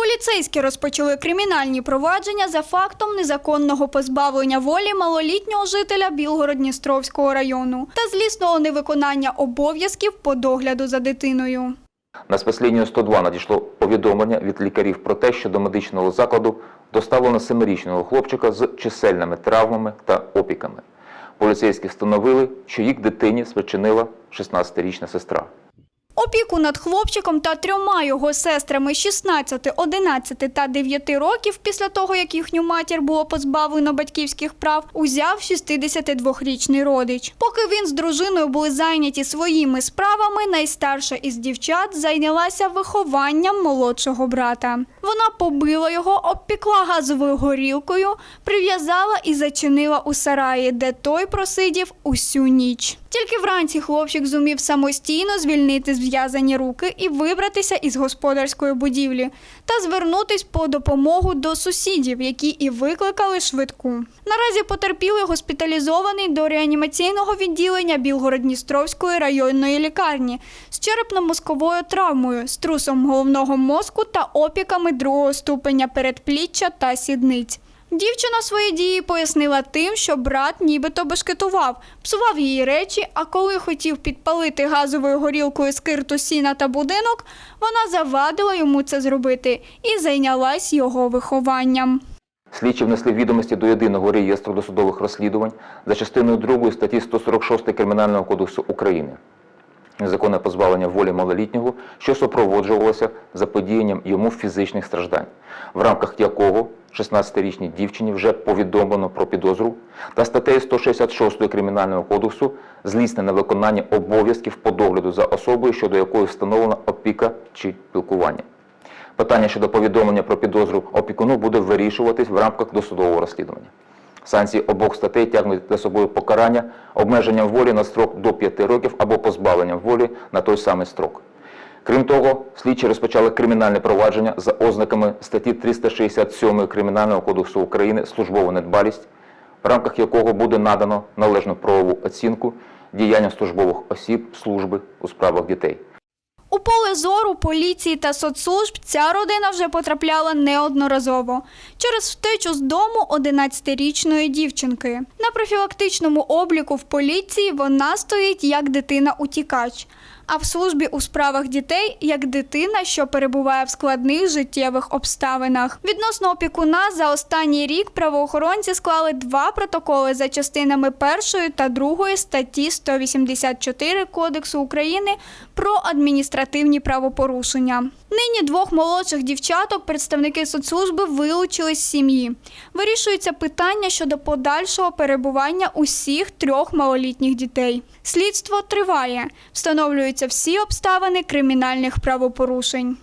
Поліцейські розпочали кримінальні провадження за фактом незаконного позбавлення волі малолітнього жителя Білгород-Дністровського району та злісного невиконання обов'язків по догляду за дитиною. На спецлінію 102 надійшло повідомлення від лікарів про те, що до медичного закладу доставлено семирічного хлопчика з чисельними травмами та опіками. Поліцейські встановили, що їх дитині спричинила 16-річна сестра. Опіку над хлопчиком та трьома його сестрами 16, 11 та 9 років після того, як їхню матір було позбавлено батьківських прав, узяв 62-річний родич. Поки він з дружиною були зайняті своїми справами, найстарша із дівчат зайнялася вихованням молодшого брата. Вона побила його, обпікла газовою горілкою, прив'язала і зачинила у сараї, де той просидів усю ніч. Тільки вранці хлопчик зумів самостійно звільнити зв'язані руки і вибратися із господарської будівлі та звернутись по допомогу до сусідів, які і викликали швидку. Наразі потерпілий госпіталізований до реанімаційного відділення Білгород-Дністровської районної лікарні з черепно-мозковою травмою, струсом головного мозку та опіками другого ступеня передпліччя та сідниць. Дівчина свої дії пояснила тим, що брат нібито бешкетував, псував її речі, а коли хотів підпалити газовою горілкою скирту сіна та будинок, вона завадила йому це зробити і зайнялась його вихованням. Слідчі внесли відомості до єдиного реєстру досудових розслідувань за частиною 2 статті 146 Кримінального кодексу України. Незаконне позбавлення волі малолітнього, що супроводжувалося заподіянням йому фізичних страждань, в рамках якого 16-річній дівчині вже повідомлено про підозру, та статтею 166 Кримінального кодексу злісне на виконання обов'язків по догляду за особою, щодо якої встановлена опіка чи пілкування. Питання щодо повідомлення про підозру опікуну буде вирішуватись в рамках досудового розслідування. Санкції обох статей тягнуть за собою покарання обмеженням волі на строк до 5 років або позбавленням волі на той самий строк. Крім того, слідчі розпочали кримінальне провадження за ознаками статті 367 Кримінального кодексу України службова недбалість, в рамках якого буде надано належну правову оцінку діяння службових осіб служби у справах дітей. У поле зору поліції та соцслужб ця родина вже потрапляла неодноразово через втечу з дому 11-річної дівчинки. На профілактичному обліку в поліції вона стоїть як дитина-утікач, а в службі у справах дітей як дитина, що перебуває в складних життєвих обставинах. Відносно опікуна за останній рік правоохоронці склали два протоколи за частинами першої та другої статті 184 Кодексу України про адміністративні правопорушення. Нині двох молодших дівчаток представники соцслужби вилучили з сім'ї. Вирішується питання щодо подальшого перебування усіх трьох малолітніх дітей. Слідство триває, встановлюються всі обставини кримінальних правопорушень.